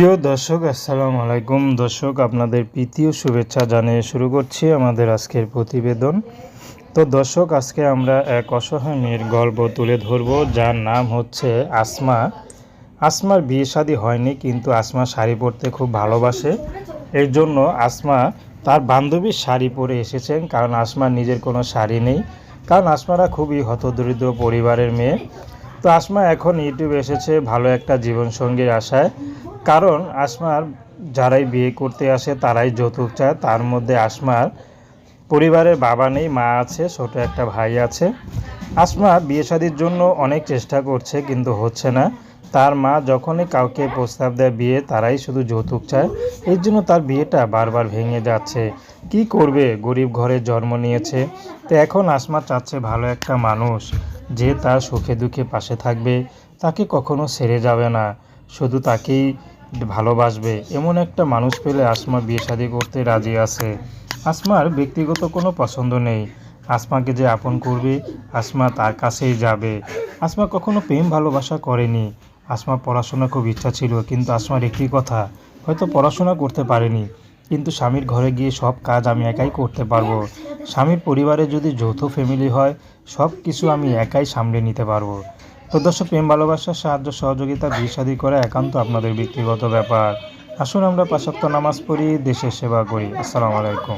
প্রিয় দর্শক, আসসালামু আলাইকুম। দর্শক, আপনাদের প্রীতীয় শুভেচ্ছা জানিয়ে শুরু করছি আমাদের আজকের প্রতিবেদন। তো দর্শক, আজকে আমরা এক অসহায় মেয়ের গল্প তুলে ধরব, যার নাম হচ্ছে আসমা। আসমার বিয়ে শাদী হয়নি, কিন্তু আসমা শাড়ি পরতে খুব ভালোবাসে। এর জন্য আসমা তার বান্ধবীর শাড়ি পরে এসেছেন, কারণ আসমার নিজের কোনো শাড়ি নেই। কারণ আসমারা খুবই হতদরিদ্র পরিবারের মেয়ে। তো আসমা এখন ইউটিউবে এসেছে ভালো একটা জীবনসঙ্গীর আশায়। কারণ আসমার যারাই বিয়ে করতে আসে, তারাই যৌতুক চায়। তার মধ্যে আসমার পরিবারের বাবা নেই, মা আছে, ছোট একটা ভাই আছে। আসমা বিয়ে শাদির জন্য অনেক চেষ্টা করছে, কিন্তু হচ্ছে না। তার মা যখনই কাউকে প্রস্তাব দেয় বিয়ে, তারাই শুধু যৌতুক চায়। এর জন্য তার বিয়েটা বারবার ভেঙে যাচ্ছে। কি করবে? গরিব ঘরে জন্ম নিয়েছে। তো এখন আসমা চাচ্ছে ভালো একটা মানুষ, যে তার সুখে দুঃখে পাশে থাকবে। তাকে কখনো ছেড়ে যাবে না। শুধু তাকেই ভালোবাসবে। এমন একটা মানুষ পেলে আসমা বিয়ে শাদী করতে রাজি আছে। আসমার ব্যক্তিগত কোনো পছন্দ নেই। আসমাকে যে আপন করবে, আসমা তার কাছেই যাবে। আসমা কখনো প্রেম ভালোবাসা করেনি। আসমা পড়াশোনা খুব ইচ্ছা ছিল, কিন্তু আসমার একটি কথা, হয়তো পড়াশোনা করতে পারেনি। কিন্তু স্বামীর ঘরে গিয়ে সব কাজ আমি একাই করতে পারব। স্বামীর পরিবারে যদি যৌথ ফ্যামিলি হয়, সব কিছু আমি একাই সামলে নিতে পারব। তো দর্শক প্রেম ভালোবাসার সাহায্য, সহযোগিতা বিয়ে করে একান্ত আপনাদের ব্যক্তিগত ব্যাপার। আসুন আমরা পাশাপ্ত নামাজ পড়ি, দেশের সেবা করি। আসসালামু আলাইকুম।